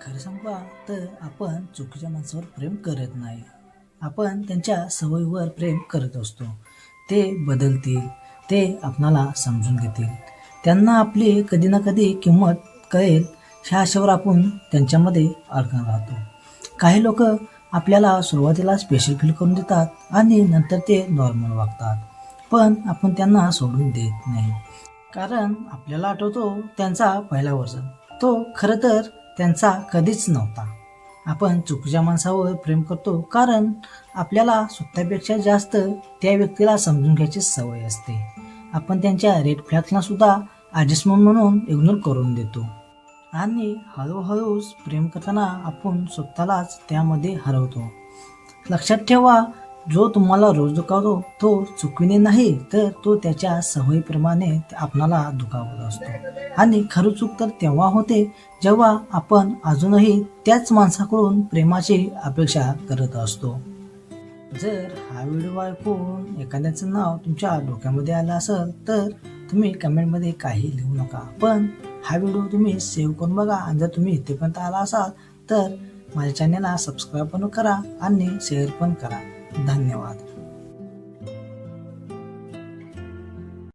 खरं सांगू तर आपण चुकीच्या माणसावर प्रेम करत नाही. आपण त्यांच्या सवयीवर प्रेम करत असतो. ते बदलतील ते आपणाला समजून घेतील. त्यांना आपली कधी ना कधी किंमत कळेल ह्या आशेवर आपण त्यांच्यामध्ये अडकून राहतो. काही लोक आपल्याला सुरुवातीला स्पेशल फील करून देतात आणि नंतर ते नॉर्मल वागतात. पण आपण त्यांना सोडून देत नाही. कारण आपल्याला आठवतो त्यांचा पहिला वर्ष तो खरं तर त्यांचा कधीच नव्हता. आपण चुकीच्या माणसावर प्रेम करतो कारण आपल्याला स्वतःपेक्षा जास्त त्या व्यक्तीला समजून घ्यायची सवय असते. आपण त्यांच्या रेड फ्लॅग्सना सुद्धा ॲडजस्टमेंट म्हणून इग्नोर करून देतो. आणि हळूहळूच प्रेम करताना आपण स्वतःलाच त्यामध्ये हरवतो. लक्षात ठेवा जो तुम्हाला रोज दुखावतो तो चुकीने नाही तर तो त्याच्या सवयीप्रमाणे आपणाला दुखावत असतो. आणि खरं चूक तर तेव्हा होते जेव्हा आपण अजूनही त्याच माणसाकडून प्रेमाची अपेक्षा करत असतो. जर हा व्हिडिओ ऐकून एखाद्याचं नाव तुमच्या डोक्यामध्ये आलं असेल तर तुम्ही कमेंटमध्ये काही लिहू नका. पण हा व्हिडिओ तुम्ही सेव्ह करून बघा आणि जर तुम्ही इथेपर्यंत आला असाल तर माझ्या चॅनलला सबस्क्राईब पण करा आणि शेअर पण करा. धन्यवाद.